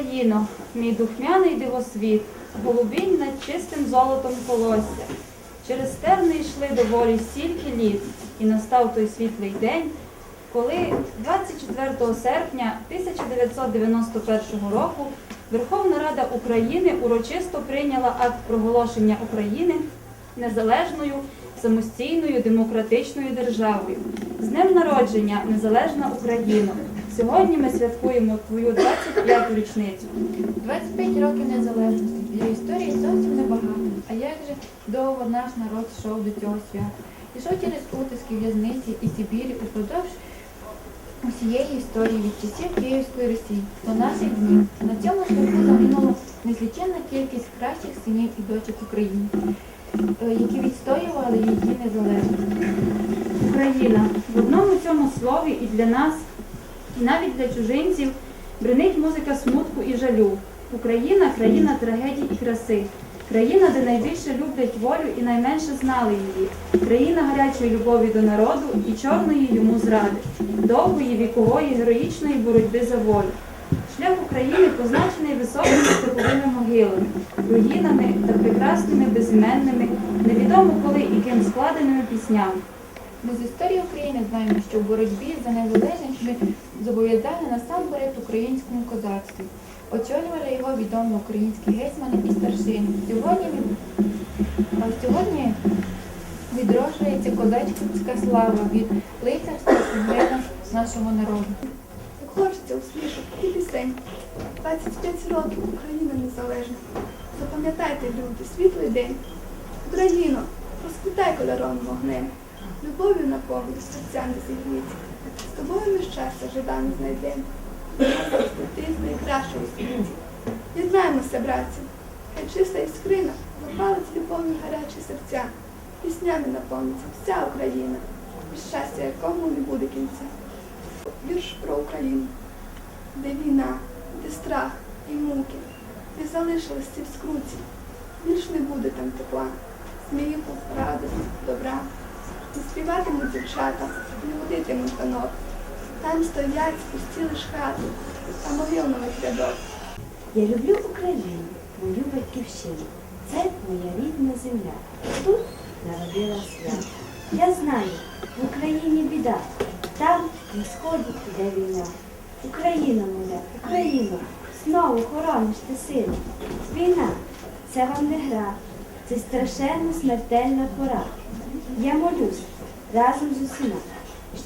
Україно, мій духмяний дивосвіт, голубінь над чистим золотом колосся. Через терни йшли доволі стільки літ, і настав той світлий день, коли 24 серпня 1991 року Верховна Рада України урочисто прийняла акт проголошення України незалежною, самостійною демократичною державою. З днем народження Незалежна Україна! Сьогодні ми святкуємо твою 25-ту річницю. 25 років незалежності. Для історії зовсім небагато. А як же довго наш народ йшов до цього свята? Пішов через утиски, в'язниці і Сибірі упродовж усієї історії від часів Київської Росії до наших днів. На цьому шляху загинула незліченна кількість кращих синів і дочок України, е, які відстоювали її незалежність. Україна в одному цьому слові і для нас, і навіть для чужинців бринить музика смутку і жалю. Україна країна трагедій і краси. Країна, де найбільше люблять волю і найменше знали її. Країна гарячої любові до народу і чорної йому зради, довгої вікової героїчної боротьби за волю. Шлях України позначений високими степовими могилами, руїнами та прекрасними безіменними, невідомо коли і ким складеними піснями. Ми з історії України знаємо, що в боротьбі за незалежність ми зобов'язали насамперед українському козацтву. Очолювали його відомі українські гетьмани і старшини. Сьогодні, а сьогодні відроджується козацька слава від лицарства і нашого народу. Так хочеться усмішок і пісень. 25 років Україна незалежна. Запам'ятайте, люди, світлий день. Україно, розквітай кольоровим вогнем. Любов'ю наповню серця не зігніться. З тобою ми щастя жадане знайдемо. Ти з найкраще у світі. Єднаємося, братці. Хай чиста іскрина запалить любовні гарячі серця. Піснями наповниться вся Україна, і щастя якому не буде кінця. Вірш про Україну, де війна, де страх і муки, де залишились ці в скруті. Більш не буде там тепла, сміху, радості, добра. Не співатимуть дівчата, не водитимуть танок. Там стоять пусті лиш хати, та могил нових рядок. Я люблю Україну, мою батьківщину. Це моя рідна земля. Тут народилась я. Я знаю, в Україні біда. Там на сході йде війна. Україна моя, Україна, знову хорониш ти. Війна це вам не гра, це страшенна смертельна пора. Я молюсь разом з усіма,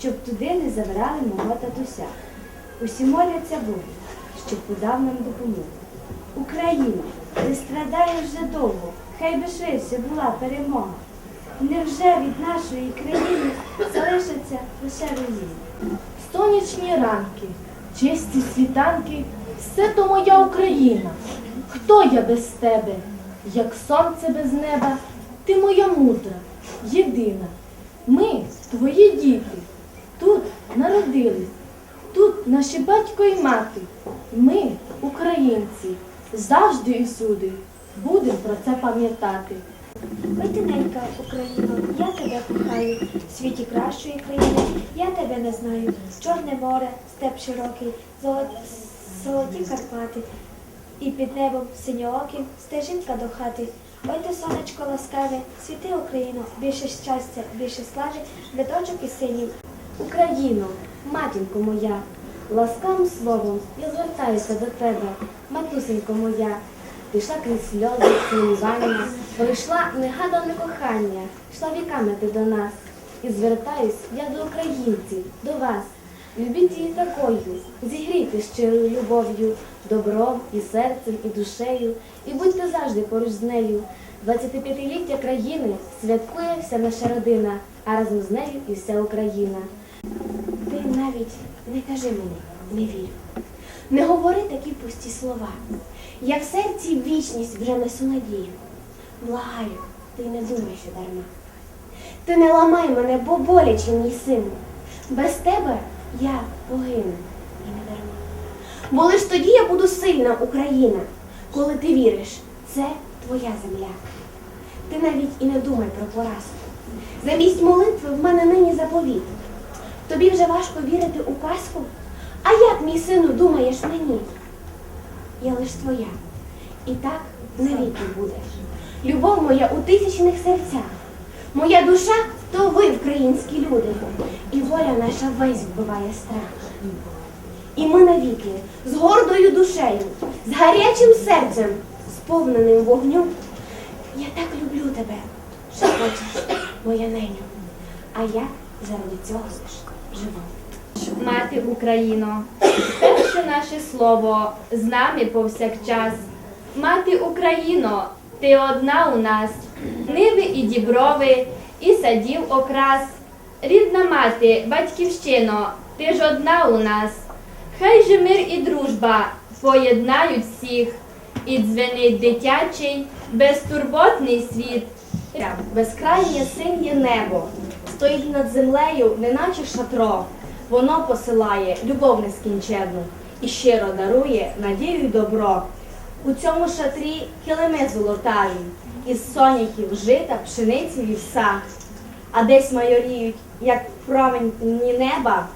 щоб туди не забрали мого татуся. Усі моляться Богу, щоб подав нам допомогу. Україна, ти страдаєш вже довго, хай би швидше була перемога. Невже від нашої країни залишаться лише руїни? Сонячні ранки, чисті світанки, все то моя Україна. Хто я без тебе? Як сонце без неба, ти моя мудра, єдина. Ми твої діти, тут народились, тут наші батько і мати. Ми, українці, завжди і всюди будемо про це пам'ятати. Ой, ти ненька Україно, я тебе кохаю, в світі кращої країни, я тебе не знаю. Чорне море, степ широкий, золот... золоті Карпати, і під небом синьооким стежинка до хати. Ой, сонечко ласкаве, світи Україно, більше щастя, більше слави, для дочок і синів. Україно, матінко моя, ласкавим словом я звертаюся до тебе, матусенько моя. Пішла крізь сльози, цілування, пройшла негадане кохання, йшла віками ти до нас. І звертаюсь я до українців, до вас. Любіть її такою, зігрійте щирою любов'ю, добром і серцем, і душею, і будьте завжди поруч з нею. 25-ліття країни святкує вся наша родина, а разом з нею і вся Україна. Ти навіть не кажи мені, не вірю. Не говори такі пусті слова. Я в серці вічність вже несу надію. Благаю, ти не думай, що дарма. Ти не ламай мене, бо боляче, мій сину. Без тебе я погину і не дарма. Бо лиш тоді я буду сильна Україна, коли ти віриш, це твоя земля. Ти навіть і не думай про поразку. Замість молитви в мене нині заповіт. Тобі вже важко вірити у казку? А як, мій сину, думаєш мені? я лиш твоя. І так навіки будеш. Любов моя у тисячних серцях. Моя душа то ви, українські люди, і воля наша весь вбиває страх. І ми навіки з гордою душею, з гарячим серцем, сповненим вогню. Я так люблю тебе, що хочеш, моя неню. А я заради цього живу. Мати Україно, перше наше слово з нами повсякчас. Мати Україно, ти одна у нас, ниви і діброви, і садів окрас. Рідна мати, батьківщино, ти ж одна у нас. Хай же мир і дружба поєднають всіх, і дзвенить дитячий, безтурботний світ. Безкрайнє синє небо стоїть над землею, неначе шатро. Воно посилає любов нескінченну і щиро дарує надію й добро. У цьому шатрі килими золотаві, із соняхів жита, пшениці вівса, а десь майоріють, як промені неба,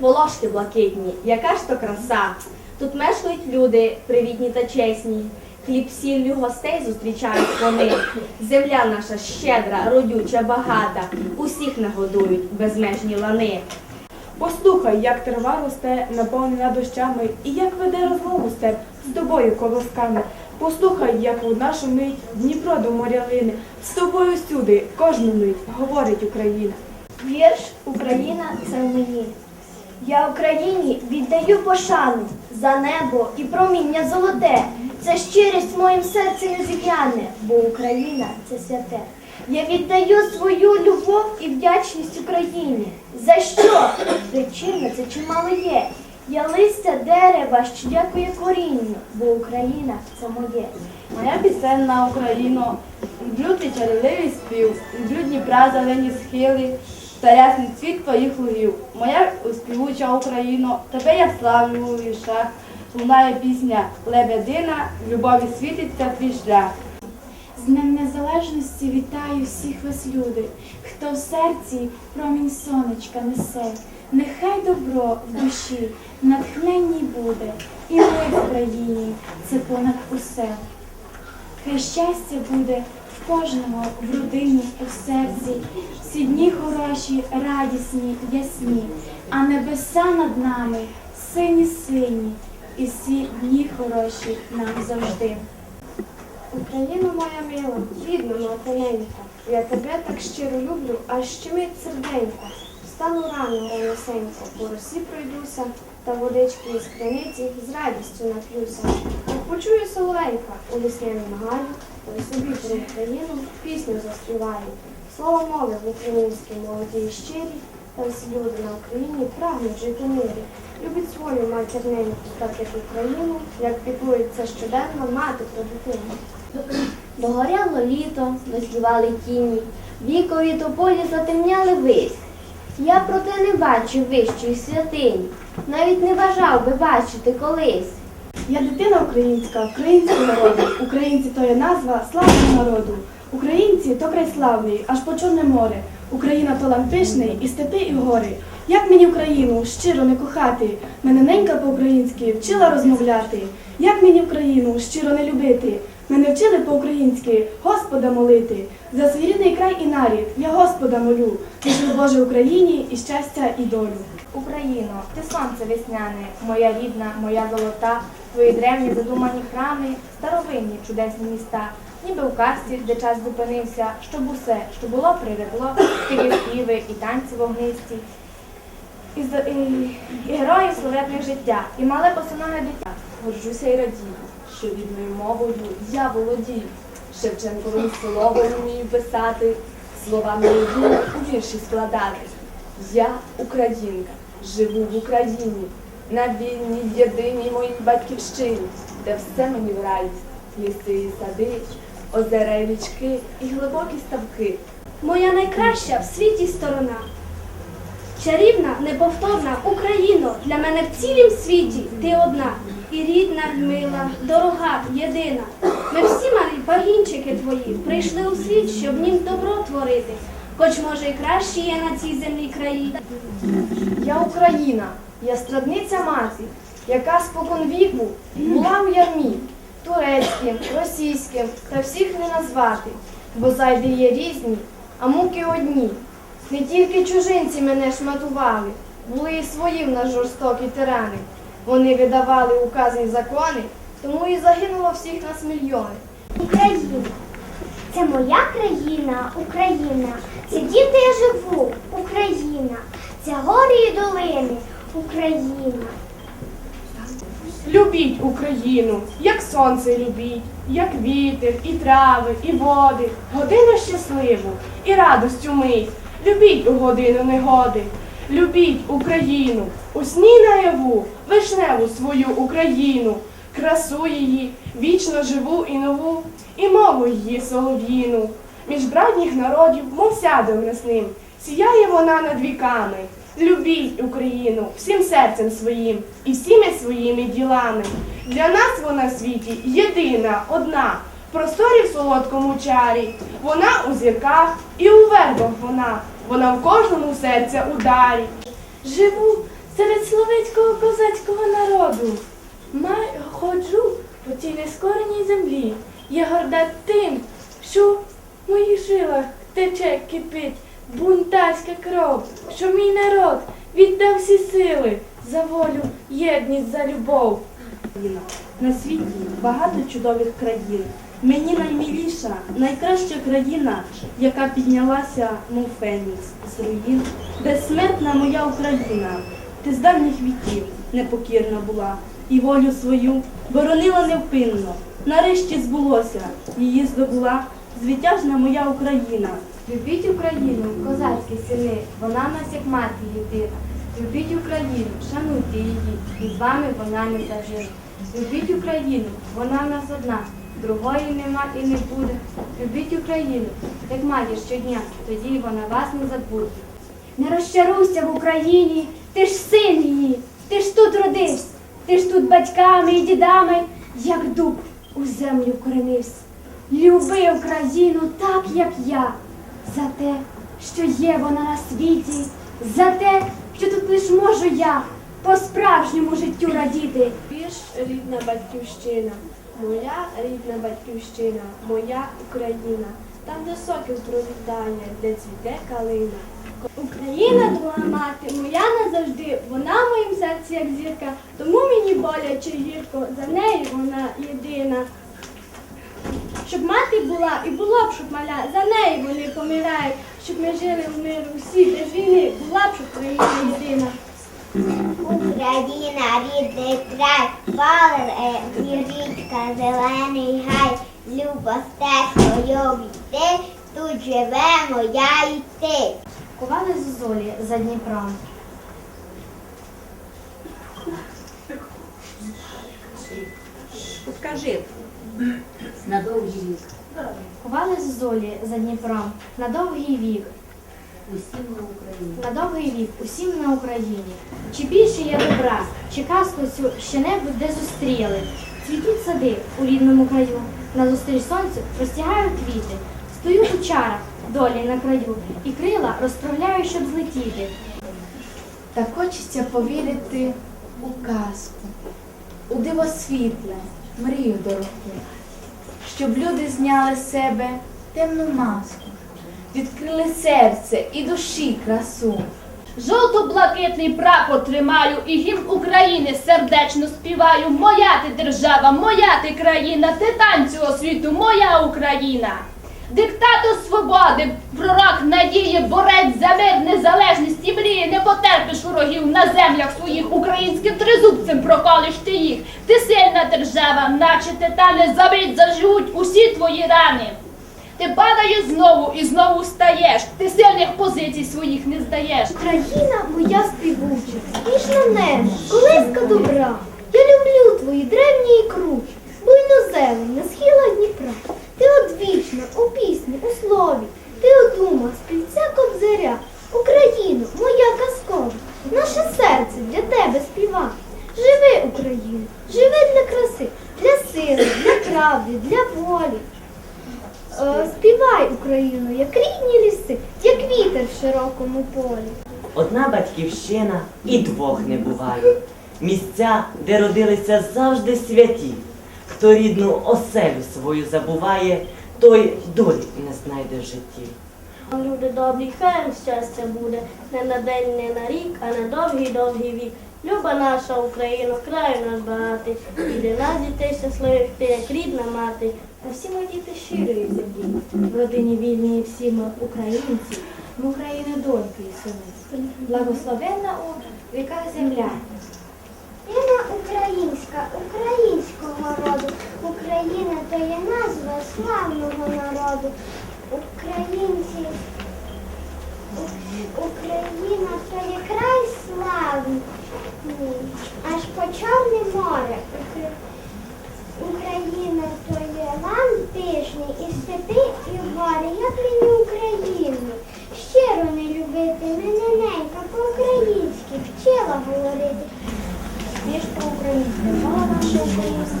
волошки блакитні, яка ж то краса. Тут мешкають люди, привітні та чесні. Хліб сіллю гостей зустрічають вони. Земля наша щедра, родюча, багата. Усіх нагодують безмежні лани. Послухай, як трава росте, наповнена дощами, і як веде розмову степ з тобою колосками. Послухай, як одна шумить Дніпро до моря лине. З тобою всюди, кожну мить, говорить Україна. Вірш Україна це в мені. Я Україні віддаю пошану за небо і проміння золоте. Це щирість моїм серці не зів'яне, бо Україна це святе. Я віддаю свою любов і вдячність Україні. За що? Причина це чимало є. Я листя дерева, що дякує корінню, бо Україна це моє. Моя пісень на Україну, люблю ти чарівливий спів, люблю Дніпра зелені схили, та рясний цвіт твоїх лугів. Моя співуча Україно, тебе я славлю у віршах, лунає пісня Лебедина, любові світиться твій шлях. З Днем Незалежності вітаю всіх вас, люди, хто в серці промінь сонечка несе. Нехай добро в душі натхненній буде, і ми в країні це понад усе. Хай щастя буде кожного в родині, у серці, всі дні хороші, радісні, ясні, а небеса над нами сині сині, і всі дні хороші нам завжди. Україна моя мила, рідна матиненька, я тебе так щиро люблю, аж щемить серденько. Встану рано, раносенько, по росі пройдуся, та водички із криниці з радістю нап'юся. Почую соловейка у гаю, то й собі про Україну пісню заспіваю. Слово мови в українській молоді і щирі, та всі люди на Україні прагнуть жити мирі. Любить свою матір неньку, так як Україну, як піклується щоденно мати про дитину. Догоряло літо, доспівали тіні, вікові тополі затемняли вись. Я проте не бачу вищої святині, навіть не бажав би бачити колись. Я дитина українська, українського народу. Українці то є назва славного народу. Українці то край славний, аж по Чорне море. Україна то лампишний, і степи, і гори. Як мені Україну щиро не кохати, мене ненька по-українськи вчила розмовляти. Як мені Україну щиро не любити, мене вчили по-українськи Господа молити. За свій рідний край і нарід я Господа молю. Вішлю Боже Україні і щастя, і долю. Україно, ти сонце весняне, моя рідна, моя золота, твої древні задумані храми, старовинні чудесні міста, ніби у казці, де час зупинився, щоб усе, що було, прирекло, тільки співи і танці вогнисті. І, і, і герої славетних життя, і мале босоноге дитя. Горжуся і радію, що рідною мовою я володію. Шевченковим словом вмію писати, слова мої у вірші складати. Я українка, живу в Україні, на вільній єдиній моїй батьківщині, де все мені в радість, ліси і сади, озера і річки і глибокі ставки. Моя найкраща в світі сторона. Чарівна, неповторна Україно, для мене в цілім світі ти одна. І рідна, й мила, дорога, єдина. Ми всі малі пагінчики твої прийшли у світ, щоб нім добро творити. Хоч може і кращі є на цій землі краї. Я Україна, я страдниця мати, яка спокон віку була в ярмі, турецьким, російським та всіх не назвати, бо зайди є різні, а муки одні. Не тільки чужинці мене шматували, були і свої в нас жорстокі тирани. Вони видавали укази й закони, тому і загинуло всіх нас мільйони. Україна. Це моя країна, Україна. Це де я живу, Україна. Це гори і долини, Україна. Любіть Україну, як сонце любіть, як вітер, і трави, і води, годину щасливу і радостю мить. Любіть у годину негоди, любіть Україну, у сні наяву, вишневу свою Україну, красу її, вічно живу і нову, і мову її солов'їну. Між братніх народів, мов сядом рясним, сіяє вона над віками. Любіть Україну всім серцем своїм і всіми своїми ділами. Для нас вона в світі єдина, одна, просторі в солодкому чарі. Вона у зірках і у вербах вона, вона в кожному серця ударі. Живу серед словецького козацького народу. Май ходжу по цій нескореній землі. Я горда тим, що в моїх жилах тече кипить бунтарська кров, що мій народ віддав всі сили за волю, єдність за любов. На світі багато чудових країн. Мені наймиліша, найкраща країна, яка піднялася, мов фенікс з руїн. Безсмертна моя Україна, ти з давніх віків непокірна була, і волю свою боронила невпинно. Нарешті збулося, її здобула звитяжна моя Україна. Любіть Україну, козацькі сини, вона нас як мати єдина. Любіть Україну, шануйте її, і з вами вона не завжди. Любіть Україну, вона нас одна, другої нема і не буде. Любіть Україну, як матір щодня, тоді вона вас не забуде. Не розчаруйся в Україні, ти ж син її, ти ж тут родився, ти ж тут батьками і дідами, як дуб у землю вкоренився. Люби Україну так, як я, за те, що є вона на світі, за те, що тут лиш можу я по справжньому життю радіти. Вірш рідна батьківщина, моя рідна батьківщина, моя Україна. Там де сокіл провідання, де цвіте калина. Україна друга мати, моя назавжди, вона в моїм серці як зірка, тому мені боляче гірко, за нею вона єдина. Щоб мати була і було б, щоб маля, за неї вони помирають, щоб ми жили в миру всі, без війни, була б, щоб Україна єдина. Україна, рідний край, поле і річка, зелений гай, любо стежкою йти, тут живемо я і ти. Кували зозолі за Дніпром. Скажи на довгий вік Кували зозолі за Дніпром на довгий вік, усім на Україні. на довгий вік усім на Україні. Чи більше є добра, чи казку цю ще-небудь де зустріли? Цвітуть сади у рідному краю, на зустріч сонцю простягають квіти. Стою у чарах долі на краю, і крила розправляю, щоб злетіти. Та хочеться повірити у казку, у диво світле, мрію дорогу, щоб люди зняли з себе темну маску, відкрили серце і душі красу. Жовто-блакитний прапор тримаю і гімн України сердечно співаю. Моя ти держава, моя ти країна, ти танцю освіту, моя Україна. Диктатор свободи, пророк надії, борець за мир, незалежність і мрії, не потерпиш ворогів на землях своїх українським тризубцем проколиш ти їх. Ти сильна держава, наче титани, забить, заживуть усі твої рани. Ти падаєш знову і знову встаєш. Ти сильних позицій своїх не здаєш. Україна моя співуча, ніжна небо, колиска добра. Я люблю твої древні і круги, буйноземні на схилах Дніпра. Ти одвічна у пісні, у слові, ти одума спільця кобзаря. Україно, моя казкова, наше серце для тебе співа. Живи, Україно, живи для краси, для сили, для правди, для волі. Е, Співай, Україну, як рідні ліси, як вітер в широкому полі. Одна батьківщина і двох не буває. місця, де родилися завжди святі. Хто рідну оселю свою забуває, той долі не знайде в житті. Люди добрі, хай їм щастя буде, не на день, не на рік, а на довгий довгий вік. Люба наша Україна, край наш багатий, і для нас дітей щасливих, ти як рідна мати. Та всі ми діти щирої землі, в родині вільній всі ми українці, в Україні доньки і сини. Благословенна у віках земля. Україна українського роду. Україна то є назва славного народу. Українці. Україна то є край славний, аж по Чорне море. Україна то є лан пишний, і степи, і гори. Як мені Україну. Щиро не любити, мене ненька по-українськи вчила говорити. Ніж по-українськи, мова наша українська,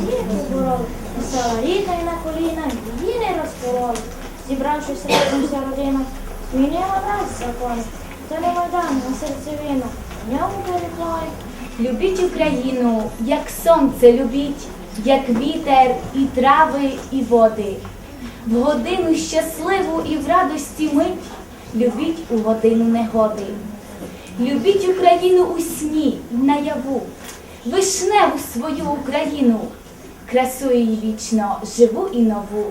її побороли, весела рідна на коліна, її не розпороли. Зібравшись разом вся родина, змінила нас закони, то не майдан, на серцевину, ньому переклали. Любіть Україну, як сонце любіть, як вітер і трави, і води. В годину щасливу і в радості мить любіть у годину негоди. Любіть Україну у сні й наяву, вишневу свою Україну, красу її вічно, живу і нову,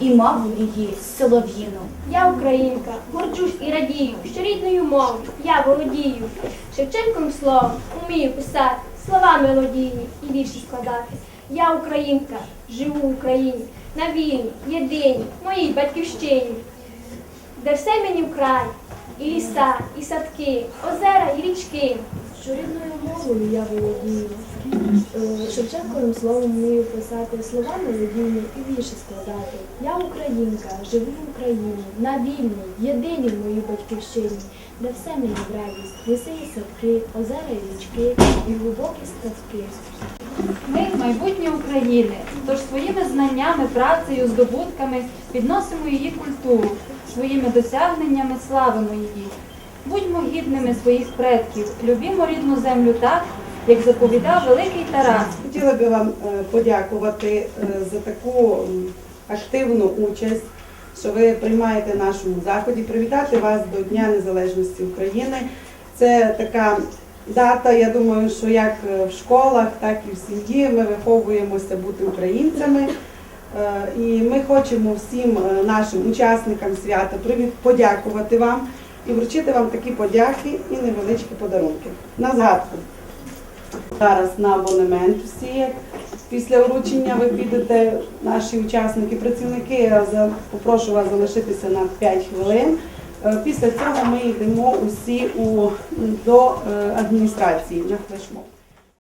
і мову її солов'їну. Я українка, горджусь і радію, що рідною мовою я володію. Шевченком словом умію писати, слова мелодійні і вірші складати. Я українка, живу в Україні, на вільній, єдиній, моїй батьківщині, де все мені вкрай, і ліса, і садки, озера і річки. Що рідною мовою я володію. Е, Шевченковим словом вмію писати слова мелодійні і вірші складати. Я українка, живу в Україні, на вільній, єдиній моїй батьківщині, де все мені в радість, ліси і садки, озера і річки, і глибокі ставки. Ми майбутнє України, тож своїми знаннями, працею, здобутками підносимо її культуру, своїми досягненнями славимо її. Будьмо гідними своїх предків, любімо рідну землю так, як заповідав великий Тарас. Хотіла би вам е, подякувати е, за таку активну участь, що ви приймаєте в нашому заході. Привітати вас до Дня Незалежності України. Це така дата, я думаю, що як е, в школах, так і в сім'ї ми виховуємося бути українцями. Е, І ми хочемо всім е, нашим учасникам свята подякувати вам і вручити вам такі подяки і невеличкі подарунки. На згадку. Зараз на абонемент всі. Після вручення ви підете, наші учасники, працівники, я попрошу вас залишитися на 5 хвилин. Е, Після цього ми йдемо усі у, до адміністрації на флешмоб.